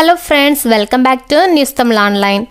Hello friends welcome back to news Tamil online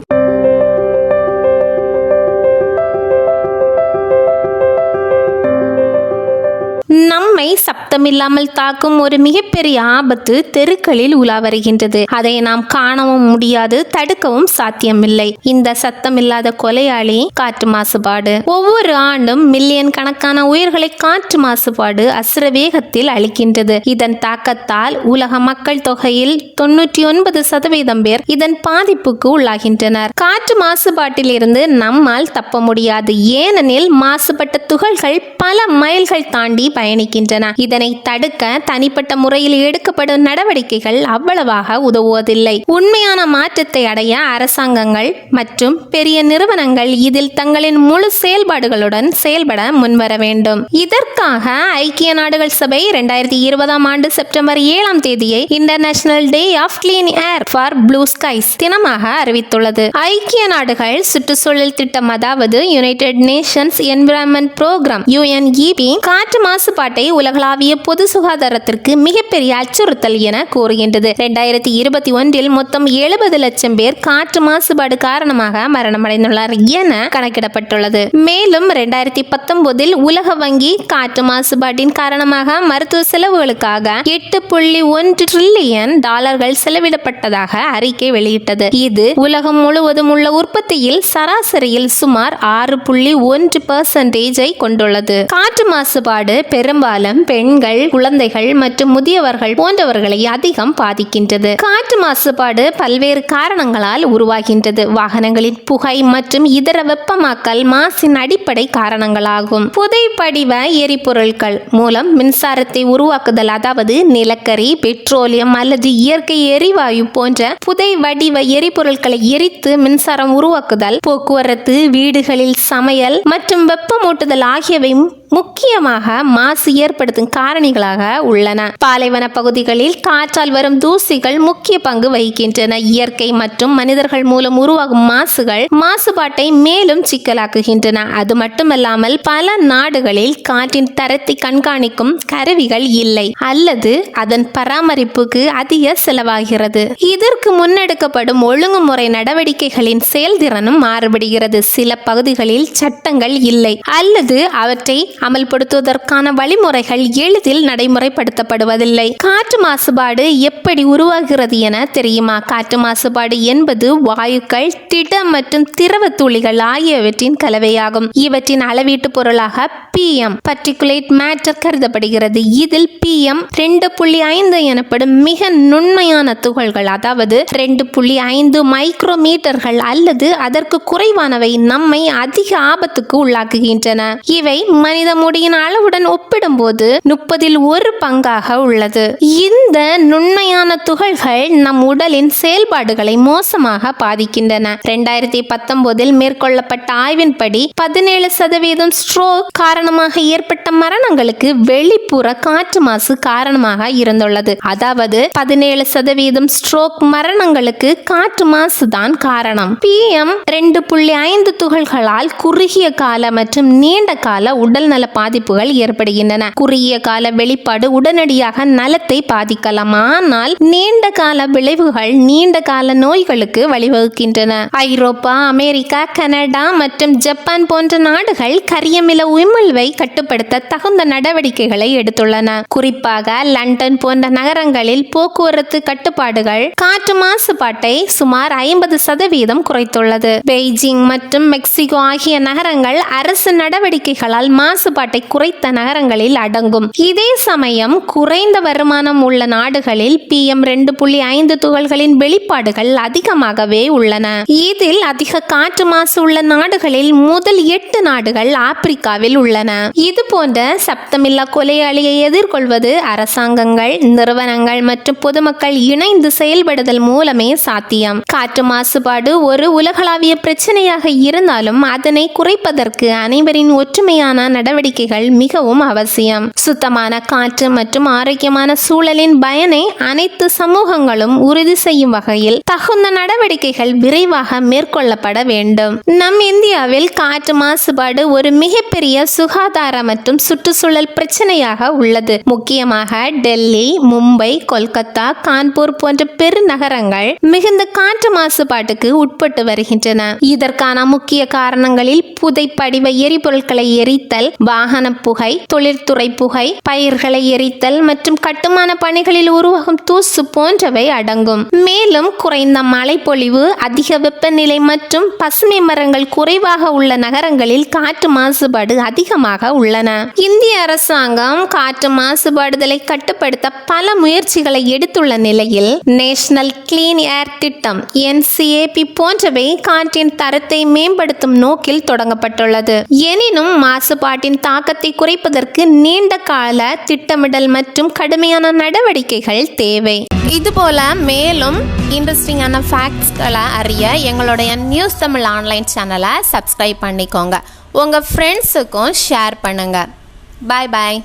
நம்மை சப்தமில்லாமல் தாக்கும் ஒரு மிகப்பெரிய ஆபத்து தெருக்களில் உலா வருகின்றது. அதை நாம் காணவும் முடியாது தடுக்கவும் சாத்தியமில்லை. இந்த சத்தமில்லாத கொலையாளி காற்று மாசுபாடு. ஒவ்வொரு ஆண்டும் மில்லியன் கணக்கான உயிர்களை காற்று மாசுபாடு அசுர வேகத்தில் அளிக்கின்றது இதன் தாக்கத்தால் உலக மக்கள் தொகையில் தொன்னூற்றி ஒன்பது சதவீதம் பேர் இதன் பாதிப்புக்கு உள்ளாகின்றனர். காற்று மாசுபாட்டில் இருந்து நம்மால் தப்ப முடியாது. ஏனெனில் மாசுபட்ட துகள்கள் பல மைல்கள் தாண்டி பயணிக்கின்றன. இதனை தடுக்க தனிப்பட்ட முறையில் எடுக்கப்படும் நடவடிக்கைகள் அவ்வளவாக உதவுவதில்லை. உண்மையான மாற்றத்தை அடைய அரசாங்கங்கள் மற்றும் பெரிய நிறுவனங்கள் இதில் தங்களின் முழு செயல்பாடுகளுடன் செயல்பட முன்வர வேண்டும். இதற்காக ஐக்கிய நாடுகள் சபை இரண்டாயிரத்தி இருபதாம் ஆண்டு செப்டம்பர் ஏழாம் தேதியை international day of clean air for blue skies தினமாக அறிவித்துள்ளது. ஐக்கிய நாடுகள் சுற்றுச்சூழல் திட்டம் அதாவது United Nations Environment Programme UNEP காற்று மாசுபாட்டை உலகளாவிய பொது சுகாதாரத்திற்கு மிகப்பெரிய அச்சுறுத்தல் என கூறுகின்றது. இரண்டாயிரத்தி இருபத்தி ஒன்றில் மொத்தம் எழுபது லட்சம் பேர் காற்று மாசுபாடு காரணமாக மரணமடைந்துள்ளார் என கணக்கிடப்பட்டுள்ளது. மேலும் இரண்டாயிரத்தி பத்தொன்பதில் உலக வங்கி காற்று மாசுபாட்டின் காரணமாக மருத்துவ செலவுகளுக்காக எட்டு புள்ளி ஒன்று ட்ரில்லியன் டாலர்கள் செலவிடப்பட்டதாக அறிக்கை வெளியிட்டது. இது உலகம் முழுவதும் உள்ள உற்பத்தியில் சராசரியில் சுமார் ஆறு புள்ளி ஒன்று பர்சன்டேஜை கொண்டுள்ளது. காற்று மாசுபாடு பெரும்பாலும் பெண்கள் குழந்தைகள் மற்றும் முதியவர்கள் போன்றவர்களை அதிகம் பாதிக்கின்றது. காற்று மாசுபாடு பல்வேறு காரணங்களால் உருவாகின்றது. வாகனங்களின் புகை மற்றும் இதர வெப்பமாக்கல் மாசின் அடிப்படை காரணங்களாகும். புதை படிவ எரிபொருட்கள் மூலம் மின்சாரத்தை உருவாக்குதல் அதாவது நிலக்கரி பெட்ரோலியம் அல்லது இயற்கை எரிவாயு போன்ற புதை வடிவ எரிபொருட்களை எரித்து மின்சாரம் உருவாக்குதல் போக்குவரத்து வீடுகளில் சமையல் மற்றும் வெப்பமூட்டுதல் ஆகியவை முக்கியமாக மாசு ஏற்படுத்தும் காரணிகளாக உள்ளன. பாலைவன பகுதிகளில் காற்றால் வரும் தூசிகள் முக்கிய பங்கு வகிக்கின்றன. இயற்கை மற்றும் மனிதர்கள் மூலம் உருவாகும் மாசுகள் மாசுபாட்டை மேலும் சிக்கலாக்குகின்றன. அது மட்டுமல்லாமல் பல நாடுகளில் காற்றின் தரத்தை கண்காணிக்கும் கருவிகள் இல்லை அல்லது அதன் பராமரிப்புக்கு அதிக செலவாகிறது. இதற்கு முன்னெடுக்கப்படும் ஒழுங்குமுறை நடவடிக்கைகளின் செயல்திறனும் மாறுபடுகிறது. சில பகுதிகளில் சட்டங்கள் இல்லை அல்லது அவற்றை அமல்படுத்துவதற்கான வழிமுறைகள் எளிதில் நடைமுறைப்படுத்தப்படுவதில்லை. காற்று மாசுபாடு எப்படி உருவாகிறது என தெரியுமா? காற்று மாசுபாடு என்பது வாயுக்கள் திடம் மற்றும் திரவ துளிகள் ஆகியவற்றின் கலவையாகும். இவற்றின் அளவீட்டு பொருளாக பிஎம் பர்டிகுலேட் மேட்டர் கருதப்படுகிறது. இதில் பிஎம் ரெண்டு புள்ளி ஐந்து எனப்படும் மிக நுண்மையான துகள்கள் அதாவது ரெண்டு புள்ளி ஐந்து மைக்ரோமீட்டர்கள் அல்லது அதற்கு குறைவானவை நம்மை அதிக ஆபத்துக்கு உள்ளாக்குகின்றன. இவை மனித முடியின் அளவுடன் ஒப்பிடும்போது முப்பதில் ஒரு பங்காக உள்ளது. இந்த நுண்மையான துகள்கள் நம் உடலின் செயல்பாடுகளை மோசமாக பாதிக்கின்றன. இரண்டாயிரத்தி பத்தொன்பதில் மேற்கொள்ளப்பட்ட ஆய்வின்படி பதினேழு சதவீதம் ஸ்ட்ரோக் காரணமாக ஏற்பட்ட மரணங்களுக்கு வெளிப்புற காற்று மாசு காரணமாக இருந்துள்ளது. அதாவது பதினேழு சதவீதம் ஸ்ட்ரோக் மரணங்களுக்கு காற்று மாசுதான் காரணம். பி எம் ரெண்டு புள்ளி ஐந்து துகள்களால் குறுகிய கால மற்றும் நீண்ட கால உடல்நல பாதிப்புகள் ஏற்படுகின்றன. குறுகிய கால வெளிப்பாடு உடனடியாக நலத்தை பாதிக்கலாம். ஆனால் நீண்ட கால விளைவுகள் நீண்ட கால நோய்களுக்கு வழிவகுக்கின்றன. ஐரோப்பா அமெரிக்கா கனடா மற்றும் ஜப்பான் போன்ற நாடுகள் கரியமில உமிழ்வை கட்டுப்படுத்த தகுந்த நடவடிக்கைகளை எடுத்துள்ளன. குறிப்பாக லண்டன் போன்ற நகரங்களில் போக்குவரத்து கட்டுப்பாடுகள் காற்று மாசுபாட்டை சுமார் ஐம்பது சதவீதம் குறைத்துள்ளது. பெய்ஜிங் மற்றும் மெக்சிகோ ஆகிய நகரங்கள் அரசு நடவடிக்கைகளால் மாசு மாசுபாட்டை குறைத்த நகரங்களில் அடங்கும். இதே சமயம் குறைந்த வருமானம் உள்ள நாடுகளில் பிஎம் ரெண்டு புள்ளி ஐந்து துகள்களின் வெளிப்பாடுகள் அதிகமாகவே உள்ளன. இதில் அதிக காற்று மாசு உள்ள நாடுகளில் முதல் எட்டு நாடுகள் ஆப்பிரிக்காவில் உள்ளன. இது போன்ற சப்தமில்லா கொலையாளியை எதிர்கொள்வது அரசாங்கங்கள் நிறுவனங்கள் மற்றும் பொதுமக்கள் இணைந்து செயல்படுதல் மூலமே சாத்தியம். காற்று மாசுபாடு ஒரு உலகளாவிய பிரச்சனையாக இருந்தாலும் அதனை குறைப்பதற்கு அனைவரின் ஒற்றுமையான நடவடிக்கை நடவடிக்கைகள் மிகவும் அவசியம். சுத்தமான காற்று மற்றும் ஆரோக்கியமான சூழலின் பயனை அனைத்து சமூகங்களும் உறுதி செய்யும் வகையில் தகுந்த நடவடிக்கைகள் விரைவாக மேற்கொள்ளப்பட வேண்டும். நம் இந்தியாவில் காற்று மாசுபாடு ஒரு மிகப்பெரிய சுகாதார மற்றும் சுற்றுச்சூழல் பிரச்சனையாக உள்ளது. முக்கியமாக டெல்லி மும்பை கொல்கத்தா கான்பூர் போன்ற பெருநகரங்கள் மிகுந்த காற்று மாசுபாட்டுக்கு உட்பட்டு வருகின்றன. இதற்கான முக்கிய காரணங்களில் புதைப்படிவ எரிபொருட்களை எரித்தல் வாகன புகை தொழிற்துறை புகை பயிர்களை எரித்தல் மற்றும் கட்டுமான பணிகளில் உருவாகும் தூசு போன்றவை அடங்கும். மேலும் குறைந்த மழைப்பொழிவு அதிக வெப்பநிலை மற்றும் பசுமை மரங்கள் குறைவாக உள்ள நகரங்களில் காற்று மாசுபாடு அதிகமாக உள்ளன. இந்திய அரசாங்கம் காற்று மாசுபாடுதலை கட்டுப்படுத்த பல முயற்சிகளை எடுத்துள்ள நிலையில் நேஷனல் கிளீன் ஏர் திட்டம் என்சிஏபி போன்றவை காற்றின் தரத்தை மேம்படுத்தும் நோக்கில் தொடங்கப்பட்டுள்ளது. எனினும் மாசுபாட்டின் தாக்கத்தை குறைப்பதற்கு நீண்ட கால திட்டமிடல் மற்றும் கடுமையான நடவடிக்கைகள் தேவை. இதுபோல மேலும் இன்ட்ரெஸ்டிங்கான ஃபேக்ட்ஸ்களை அறிய எங்களுடைய நியூஸ் தமிழ் ஆன்லைன் சேனலை சப்ஸ்கிரைப் பண்ணிக்கோங்க. உங்கள் ஃப்ரெண்ட்ஸுக்கும் ஷேர் பண்ணுங்கள் பாய் பாய்